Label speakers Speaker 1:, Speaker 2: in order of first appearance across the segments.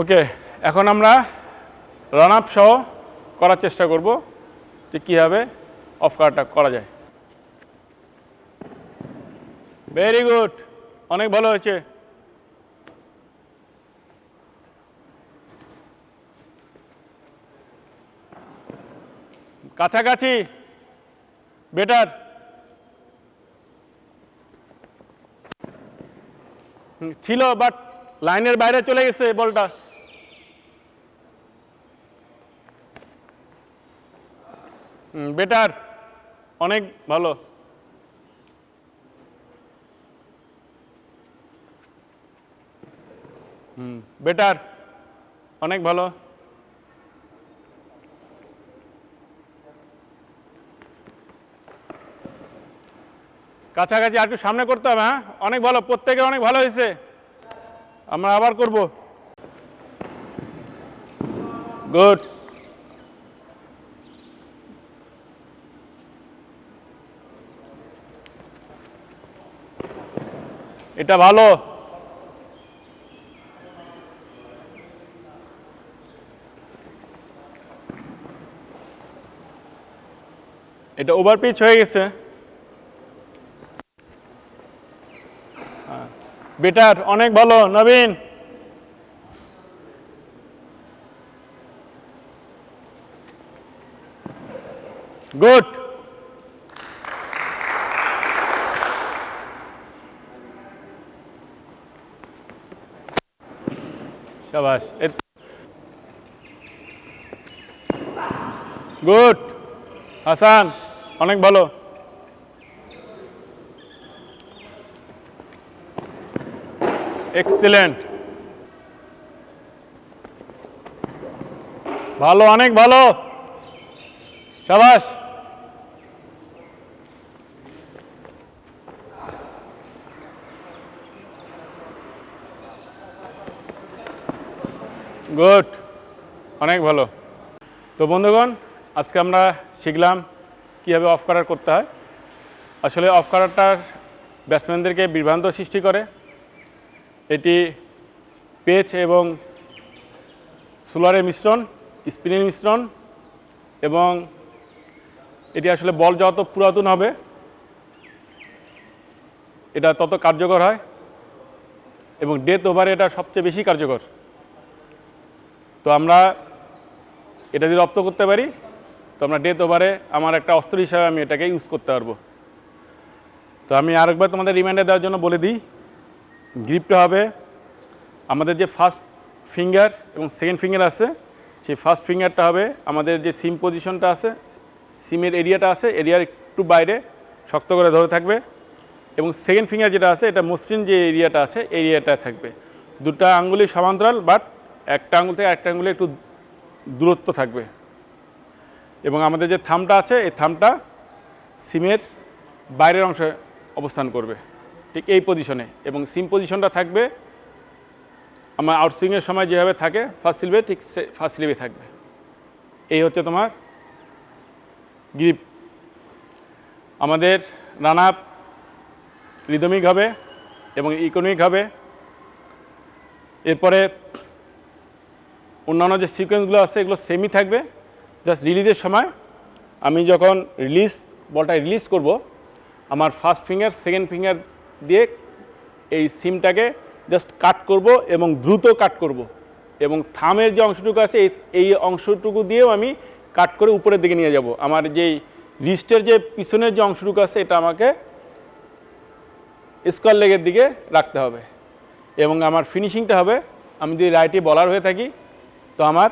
Speaker 1: ওকে এখন আমরা run up সহ করার চেষ্টা করব যে কীভাবে অফ কারটা করা যায়। ভেরি গুড অনেক ভালো হয়েছে। কাছাকাছি বেটার ছিল বাট লাইনের বাইরে চলে গেছে বলটা। বেটার। অনেক ভালো। হুম, বেটার। অনেক ভালো। কাছাকাছি আর একটু সামনে করতে হবে হ্যাঁ? অনেক ভালো প্রত্যেকে অনেক ভালো হয়েছে। আমরা আবার করব। গুড। এটা ভালো। এটা ওভার পিচ হয়ে গেছে। বেটার অনেক ভালো নবীন। গুড শাবাশ গুড হাসান অনেক ভালো এক্সিলেন্ট ভালো অনেক ভালো সাবাস গুড। অনেক ভালো। তো বন্ধুগণ, আজকে আমরা শিখলাম কীভাবে অফ কারার করতে হয়। আসলে অফ কারারটা ব্যাটসম্যানদেরকে বিভ্রান্ত সৃষ্টি করে। এটি পেচ এবং সোলারের মিশ্রণ, স্পিনের মিশ্রণ এবং এটি আসলে বল যত পুরাতন হবে, এটা তত কার্যকর হয় এবং ডেথ ওভারে এটা সবচেয়ে বেশি কার্যকর। তো আমরা এটা যদি রপ্ত করতে পারি, তো আমরা ডেথ ওভারে আমার একটা অস্ত্র হিসাবে আমি এটাকে ইউজ করতে পারব। তো আমি আরেকবার তোমাদের রিমাইন্ডার দেওয়ার জন্য বলে দিই গ্রিপটা হবে আমাদের যে ফার্স্ট ফিঙ্গার এবং সেকেন্ড ফিঙ্গার আছে, সেই ফার্স্ট ফিঙ্গারটা হবে আমাদের যে সিম পজিশনটা আছে সিমের এরিয়াটা আছে এরিয়ার একটু বাইরে শক্ত করে ধরে থাকবে এবং সেকেন্ড ফিঙ্গার যেটা আছে, এটা মসৃণ যে এরিয়াটা আছে এরিয়াটা থাকবে। দুটো আঙ্গুলি সমান্তরাল বাট একটা আঙ্গুল থেকে একটা আঙ্গুলে একটু দূরত্ব থাকবে। এবং আমাদের যে থামটা আছে, এই থামটা সিমের বাইরের অংশে অবস্থান করবে, ঠিক এই পজিশনে এবং সিম পজিশনটা থাকবে, আমার আউটসুইংয়ের সময় যেভাবে থাকে ফার্স্ট স্লিভে ঠিক সে ফার্স্ট স্লিভে থাকবে। এই হচ্ছে তোমার গ্রিপ আমাদের রান রিদমিক হবে এবং ইকোনমিক হবে। এরপরে অন্যান্য যে সিকোয়েন্সগুলো আছে, এগুলো সেমই থাকবে। জাস্ট রিলিজের সময় আমি যখন রিলিজ বলটা রিলিজ করব, আমার ফার্স্ট ফিঙ্গার সেকেন্ড ফিঙ্গার দিয়ে এই সিমটাকে জাস্ট কাট করব এবং দ্রুত কাট করব। এবং থামের যে অংশটুকু আছে, এই অংশটুকু দিয়েও আমি কাট করে উপরের দিকে নিয়ে যাব। আমার যেই রিস্টের যে পিছনের যে অংশটুকু আছে, এটা আমাকে স্কোয়ার লেগের দিকে রাখতে হবে। এবং আমার ফিনিশিংটা হবে, আমি যদি রাইটে বলার হয়ে থাকি তো আমার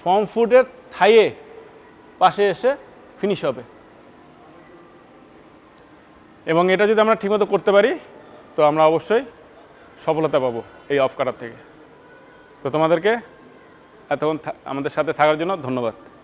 Speaker 1: ফর্ম ফুটের থাইয়ে পাশে এসে ফিনিশ হবে। এবং এটা যদি আমরা ঠিকমতো করতে পারি, তো আমরা অবশ্যই সফলতা পাবো এই অফ কাটার থেকে। তো তোমাদেরকে এতক্ষণ আমাদের সাথে থাকার জন্য ধন্যবাদ।